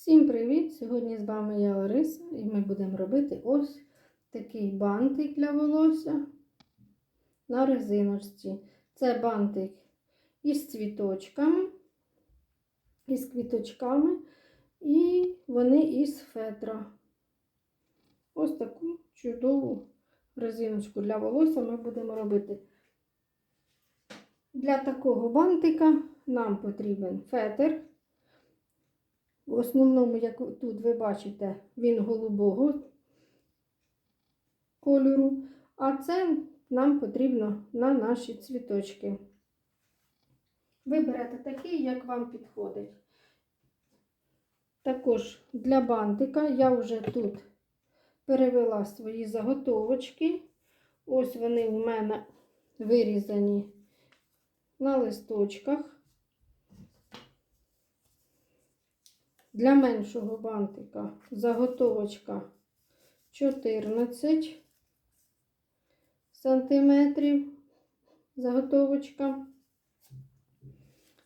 Всім привіт! Сьогодні з вами я Лариса і ми будемо робити ось такий бантик для волосся на резиночці. Це бантик із цвіточками, із квіточками, і вони із фетра. Ось таку чудову резиночку для волосся ми будемо робити. Для такого бантика нам потрібен фетр. В основному, як тут ви бачите, він голубого кольору, а це нам потрібно на наші цвіточки. Виберете такий, як вам підходить. Також для бантика я вже тут перевела свої заготовочки. Ось вони у мене вирізані на листочках. Для меншого бантика заготовочка 14 сантиметрів заготовочка.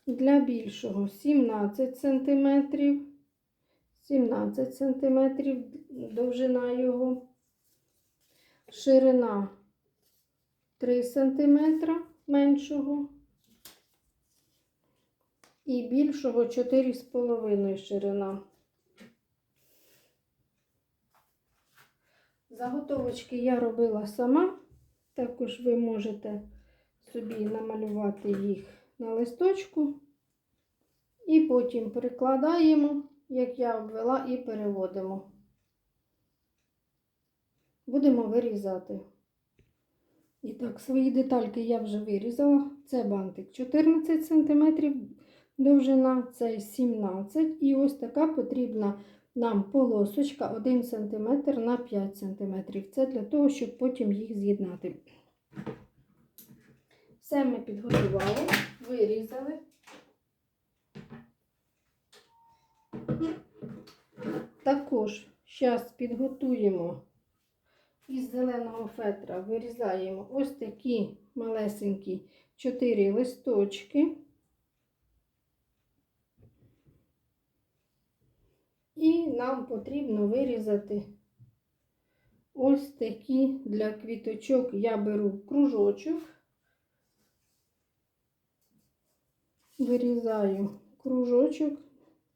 Для більшого 17 сантиметрів, 17 сантиметрів довжина його, ширина 3 сантиметра меншого і більшого 4,5 ширина. Заготовочки я робила сама, також ви можете собі намалювати їх на листочку і потім прикладаємо, як я обвела, і переводимо. Будемо вирізати. І так, свої детальки я вже вирізала. Це бантик 14 см довжина, це 17 І ось така потрібна нам полосочка 1 см на 5 см. Це для того, щоб потім їх з'єднати. Все ми підготували, вирізали. Також зараз підготуємо із зеленого фетра, вирізаємо ось такі малесенькі 4 листочки. І нам потрібно вирізати ось такі для квіточок я беру кружочок, вирізаю кружочок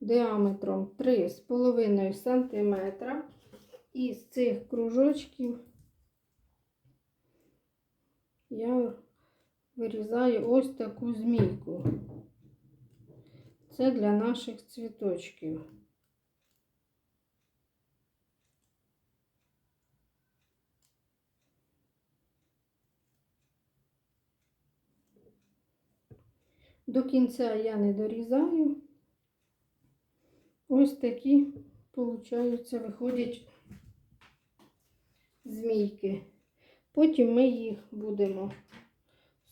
діаметром 3,5 см. І з цих кружочків я вирізаю ось таку змійку. Це для наших цвіточків. До кінця я не дорізаю. Ось такі, виходить, виходять змійки. Потім ми їх будемо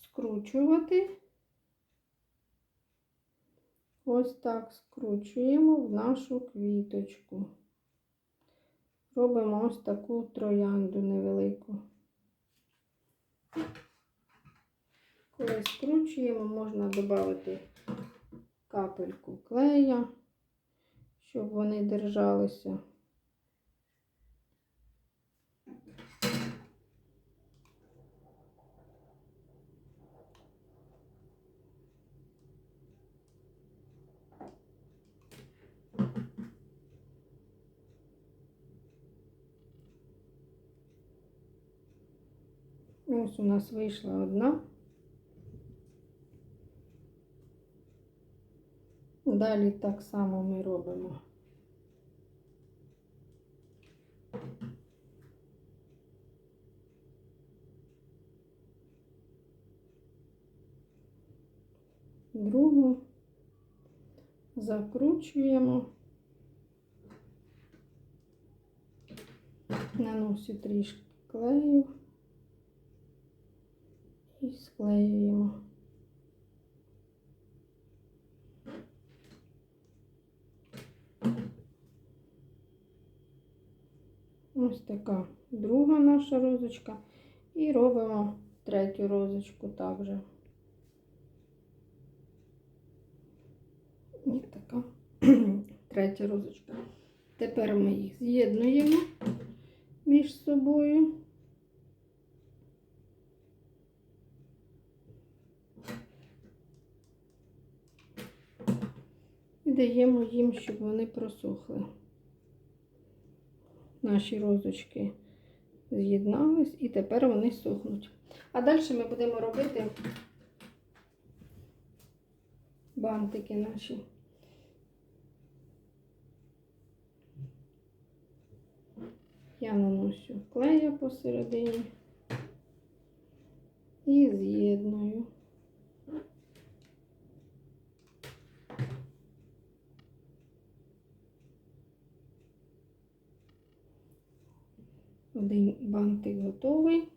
скручувати. Ось так скручуємо в нашу квіточку. Робимо ось таку троянду невелику. Коли скручуємо, можна додати капельку клея, щоб вони держалися. Ось у нас вийшла одна. Далі так само ми робимо. Другу закручуємо, наносю трішки клею і склеюємо. Ось така друга наша розочка. І робимо третю розочку також. І така третя розочка. Тепер ми їх з'єднуємо між собою. І даємо їм, щоб вони просохли. Наші розочки з'єднались і тепер вони сохнуть. А далі ми будемо робити бантики наші. Я наносю клея посередині і з'єдную. Один бантик готовий.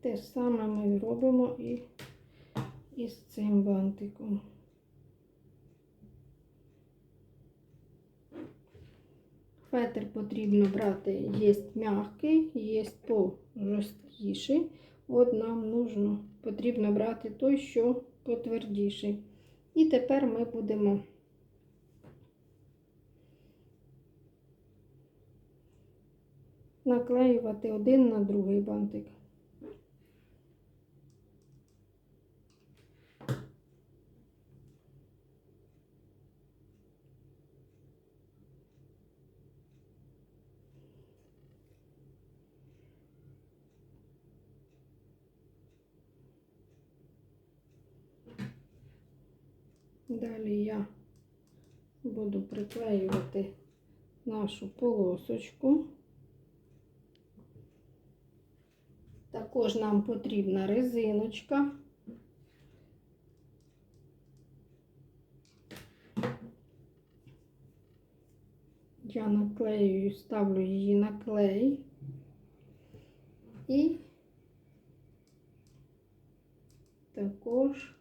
Те саме ми робимо і із цим бантиком. Фетр потрібно брати є м'який, є пожорсткіший. От нам нужно, потрібно брати той, що потвердіший. І тепер ми будемо наклеювати один на другий бантик. Далі я буду приклеювати нашу полосочку. Також нам потрібна резиночка. Я наклеюю, ставлю її на клей і також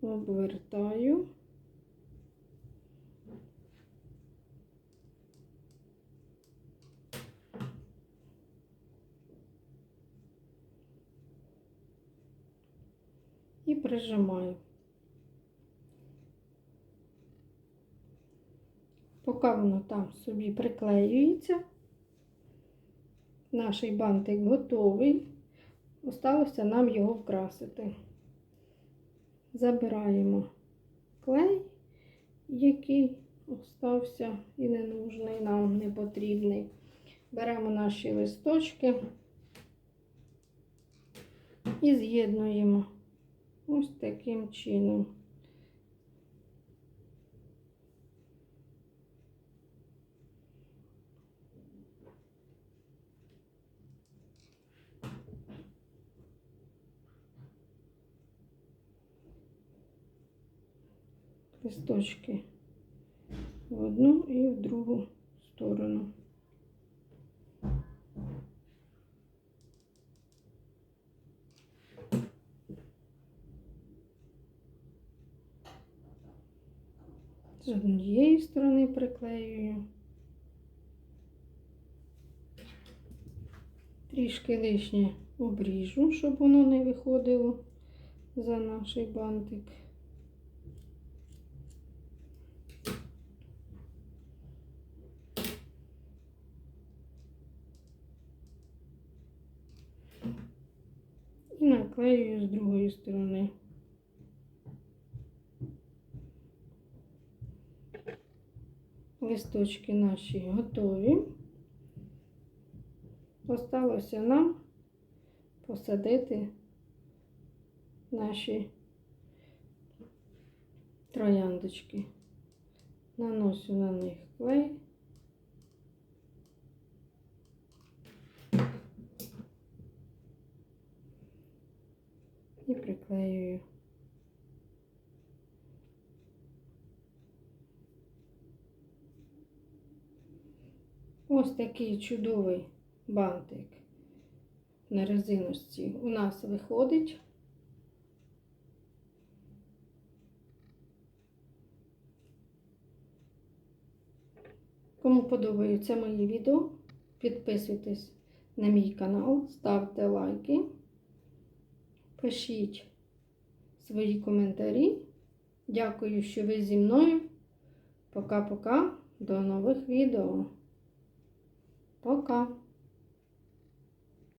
обвертаю. І прижимаю. Поки воно там собі приклеюється, наш бантик готовий. Осталося нам його вкрасити забираємо клей, який остався і ненужний, нам не потрібний. Беремо наші листочки і з'єднуємо ось таким чином. листочки в одну і в другу сторону. З однієї сторони приклеюю. Трішки лишнє обріжу, щоб воно не виходило за наш бантик. і наклеюю з другої сторони. Листочки наші готові. Осталося нам посадити наші трояндочки. Наношу на них клей. і приклеюю. Ось такий чудовий бантик на резиночці у нас виходить. Кому подобаються мої відео, підписуйтесь на мій канал, ставте лайки. Пишіть свої коментарі. Дякую, що ви зі мною. Пока-пока. До нових відео. Пока.